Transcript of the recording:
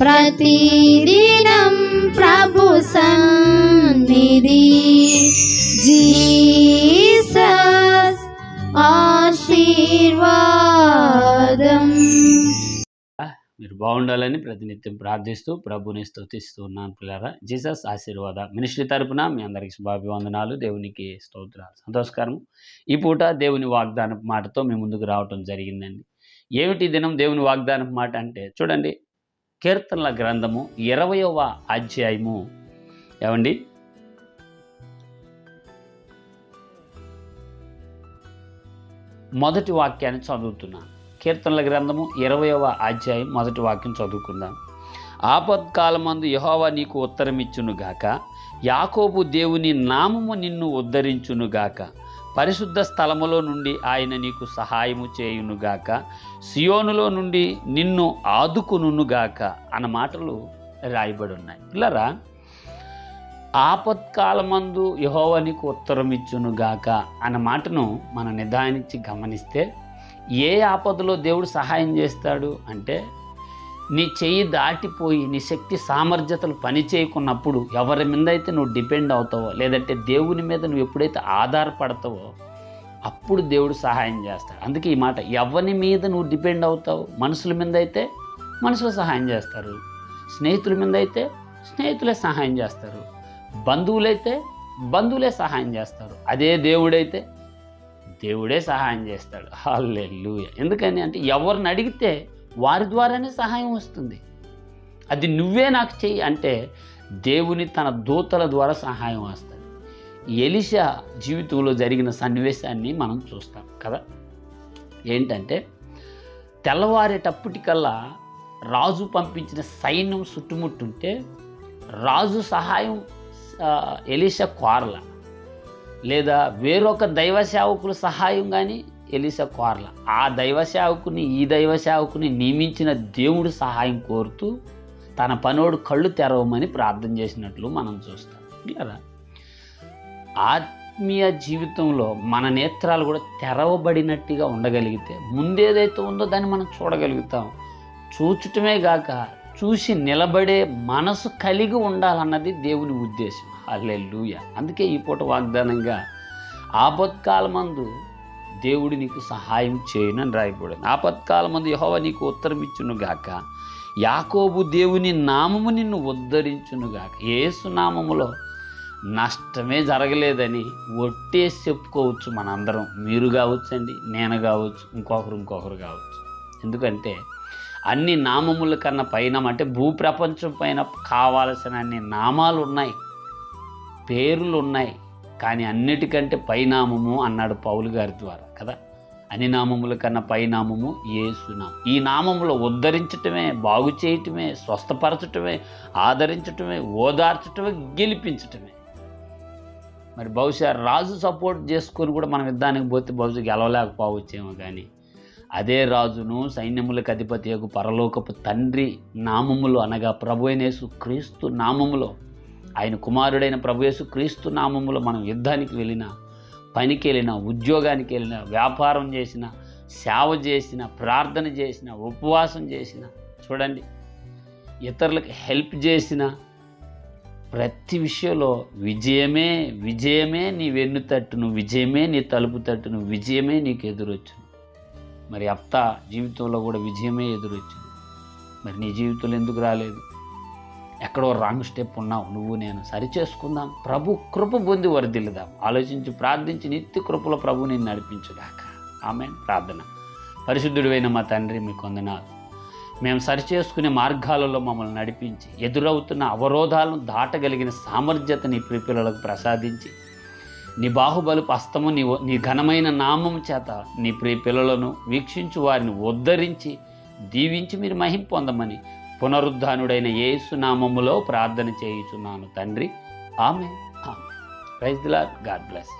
ప్రతిదినం ప్రభు సన్నిధి. జీసస్ ఆశీర్వాదం. మీరు బాగుండాలని ప్రతినిత్యం ప్రార్థిస్తూ ప్రభుని స్తుతిస్తూ ఉన్నాను పిల్లరా. జీసస్ ఆశీర్వాద మినిస్ట్రీ తరపున మీ అందరికి శుభాభివందనాలు దేవునికి స్తోత్రాలు. సంతోషకరం. ఈ పూట దేవుని వాగ్దానపు మాటతో మీ ముందుకు రావటం జరిగిందండి. ఏమిటి దినం దేవుని వాగ్దానపు మాట అంటే? చూడండి కీర్తనల గ్రంథము ఇరవయవ అధ్యాయము. ఏమండి? మొదటి వాక్యాన్ని చదువుతున్నాను కీర్తనల గ్రంథము ఇరవయవ అధ్యాయం మొదటి వాక్యం చదువుకుందాం. ఆపత్కాలమందు యహోవా నీకు ఉత్తరమిచ్చునుగాక. యాకోబు దేవుని నామము నిన్ను ఉద్ధరించునుగాక. పరిశుద్ధ స్థలములో నుండి ఆయన నీకు సహాయము చేయునుగాక సియోనులో నుండి నిన్ను ఆదుకునుగాక అన్న మాటలు రాయబడి ఉన్నాయి పిల్లరా ఆపత్కాలమందు యహోవా నీకు ఉత్తరం ఇచ్చునుగాక అన్న మాటను మనం నిదానించి గమనిస్తే ఏ ఆపదలో దేవుడు సహాయం చేస్తాడు అంటే నీ చెయ్యి దాటిపోయి నీ శక్తి సామర్థ్యతలు పని చేయకున్నప్పుడు ఎవరి మీద అయితే నువ్వు డిపెండ్ అవుతావో లేదంటే దేవుని మీద నువ్వు ఎప్పుడైతే ఆధారపడతావో అప్పుడు దేవుడు సహాయం చేస్తాడు. అందుకే ఈ మాట ఎవరి మీద నువ్వు డిపెండ్ అవుతావు? మనుషుల మీద అయితే మనుషులు సహాయం చేస్తారు. స్నేహితుల మీద అయితే స్నేహితులే సహాయం చేస్తారు. బంధువులైతే బంధువులే సహాయం చేస్తారు. అదే దేవుడైతే దేవుడే సహాయం చేస్తాడు. హల్లెలూయ. ఎందుకని అంటే ఎవరిని అడిగితే వారి ద్వారానే సహాయం వస్తుంది. అది నువ్వే నాకు చెయ్యి అంటే దేవుని తన దూతల ద్వారా సహాయం వస్తుంది. ఎలిషా జీవితంలో జరిగిన సన్నివేశాన్ని మనం చూస్తాం కదా. ఏంటంటే తెల్లవారేటప్పటికల్లా రాజు పంపించిన సైన్యం చుట్టుముట్టుంటే రాజు సహాయం ఎలిష ఎలీషా కోరల. లేదా వేరొక దైవ సేవకుల సహాయం కానీ ఎలిసా కోరల. ఆ దైవ సేవకుని ఈ దైవ సేవకుని నియమించిన దేవుడు సహాయం కోరుతూ తన పనోడు కళ్ళు తెరవమని ప్రార్థన చేసినట్లు మనం చూస్తాం. కదా ఆత్మీయ జీవితంలో మన నేత్రాలు కూడా తెరవబడినట్టుగా ఉండగలిగితే ముందేదైతే ఉందో దాన్ని మనం చూడగలుగుతాం. చూచటమే గాక చూసి నిలబడే మనసు కలిగి ఉండాలన్నది దేవుని ఉద్దేశం. అల్లెలుయ అందుకే ఈ పూట వాగ్దానంగా ఆపత్కాలమందు దేవుడు నీకు సహాయం చేయనని రాయకూడదు ఆపత్కాలమందు యహోవ నీకు ఉత్తరమిచ్చును గాక. యాకోబు దేవుని నామము నిన్ను ఉద్ధరించునుగాక ఏసు నామములో నష్టమే జరగలేదని ఒట్టేసి చెప్పుకోవచ్చు మనందరం. మీరు కావచ్చండి నేను కావచ్చు ఇంకొకరు ఇంకొకరు కావచ్చు. ఎందుకంటే అన్ని నామముల కన్నా పైన అంటే భూప్రపంచం పైన కావాల్సిన అన్ని నామాలు ఉన్నాయి పేర్లు ఉన్నాయి కానీ అన్నిటికంటే పైనామము అన్నాడు పౌలు గారి ద్వారా కదా? అన్ని నామముల కన్నా పైనామము ఏసునామం ఈ నామములో ఉద్ధరించటమే బాగు చేయటమే స్వస్థపరచటమే ఆదరించటమే ఓదార్చటమే గెలిపించటమే. మరి బహుశా రాజు సపోర్ట్ చేసుకొని కూడా మనం యుద్ధానికి పోతే బహుశా గెలవలేకపోవచ్చేమో కానీ అదే రాజును సైన్యములకు అధిపతి యొక్క పరలోకపు తండ్రి నామములో అనగా ప్రభు అయినేసు క్రీస్తు నామములో ఆయన కుమారుడైన ప్రభుయేసు క్రీస్తు నామములో మనం యుద్ధానికి వెళ్ళిన పనికి వెళ్ళిన ఉద్యోగానికి వెళ్ళిన వ్యాపారం చేసిన సేవ చేసిన ప్రార్థన చేసిన ఉపవాసం చేసిన చూడండి ఇతరులకు హెల్ప్ చేసిన ప్రతి విషయంలో విజయమే విజయమే నీ వెన్ను తట్టును విజయమే నీ తలుపు తట్టును విజయమే నీకు ఎదురొచ్చును. మరి అత్త జీవితంలో కూడా విజయమే ఎదురొచ్చింది మరి నీ జీవితంలో ఎందుకు రాలేదు? ఎక్కడో రాంగ్ స్టెప్ ఉన్నావు నువ్వు నేను సరిచేసుకుందాం. ప్రభు కృప పొంది వరదిల్లుదాం. ఆలోచించి ప్రార్థించి నిత్య కృపలో ప్రభు నేను నడిపించుగాక. ఆమె ప్రార్థన. పరిశుద్ధుడివైన మా తండ్రి మీకు వందనాలు మేము సరిచేసుకునే మార్గాలలో మమ్మల్ని నడిపించి ఎదురవుతున్న అవరోధాలను దాటగలిగిన సామర్థ్యత నీ ప్రిపిల్లలకు ప్రసాదించి నీ బాహుబలి హస్తము నీ నీ ఘనమైన నామం చేత నీ ప్రియ పిల్లలను వీక్షించు వారిని ఉద్ధరించి దీవించి మీరు మహిం పొందమని పునరుద్ధానుడైన యేసు నామములో ప్రార్థన చేయుచున్నాను తండ్రి. ఆమె ఆమె ప్రైజ్ దిలా గాడ్ బ్లెస్